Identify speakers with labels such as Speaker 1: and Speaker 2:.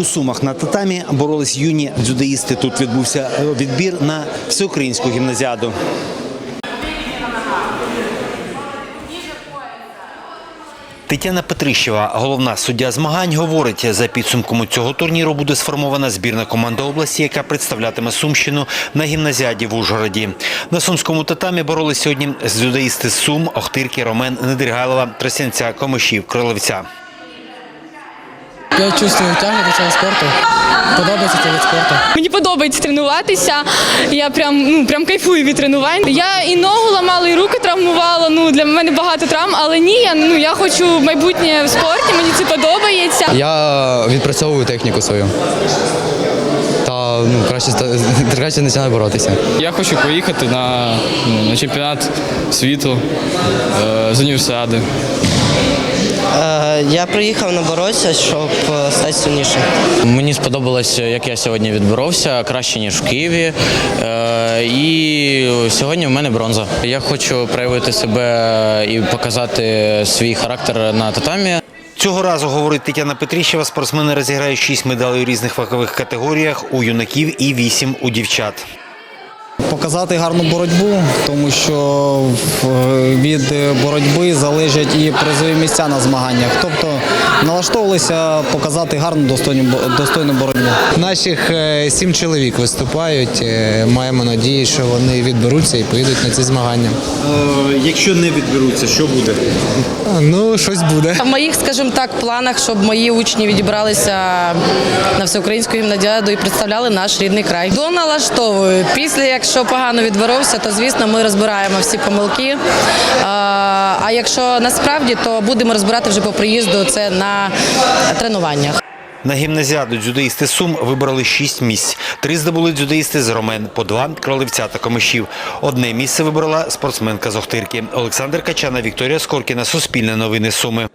Speaker 1: У Сумах на татамі боролись юні дзюдоїсти. Тут відбувся відбір на всеукраїнську гімназіаду. Тетяна Петрищева, головна суддя змагань, говорить, за підсумком цього турніру буде сформована збірна команда області, яка представлятиме Сумщину на гімназіаді в Ужгороді. На сумському татамі боролись сьогодні з Сум, Охтирки, Ромен, Недригайлова, Тросянця, Комишів, Кролевця.
Speaker 2: Я чувствую тягу до цього спорту. Подобається цей вид спорту.
Speaker 3: Мені подобається тренуватися. Я прям ну прям кайфую від тренувань. Я і ногу ламала, і руки травмувала. Ну для мене багато травм, але ні, я ну я хочу майбутнє в спорті. Мені це подобається.
Speaker 2: Я відпрацьовую техніку свою. Та ну, краще, краще починаю боротися.
Speaker 4: Я хочу поїхати на, ну, на чемпіонат світу е, з універсіади.
Speaker 5: Е, Я приїхав на боротися, щоб е, стати сильнішим.
Speaker 6: Мені сподобалось, як я сьогодні відборовся, краще ніж в Києві. Е, І сьогодні в мене бронза. Я хочу проявити себе і показати свій характер на татамі.
Speaker 1: Цього разу, говорить Тетяна Петрищева, спортсмени розіграють 6 медалей у різних вагових категоріях у юнаків і 8 у дівчат.
Speaker 7: Показати гарну боротьбу, тому що від боротьби залежать і призові місця на змаганнях. Тобто налаштовувалися показати гарну достойну, достойну боротьбу.
Speaker 8: Наших е, сім чоловік виступають. Е, Маємо надію, що вони відберуться і поїдуть на ці змагання.
Speaker 1: Якщо не відберуться, що буде?
Speaker 8: Ну, щось буде.
Speaker 9: В моїх, скажімо так, планах, щоб мої учні відібралися на всеукраїнську гімнадіаду і представляли наш рідний край. До налаштовую. Після, якщо погано відборовся, то звісно ми розбираємо всі помилки. А а якщо насправді, то будемо розбирати вже по приїзду це на тренуваннях.
Speaker 1: На гімназіаду дзюдоїсти Сум вибрали 6 місць. Три здобули дзюдоїсти з Ромен, по два кролевця та комишів. Одне місце вибрала спортсменка з Охтирки. Олександр Качана, Вікторія Скоркіна, Суспільне новини Суми.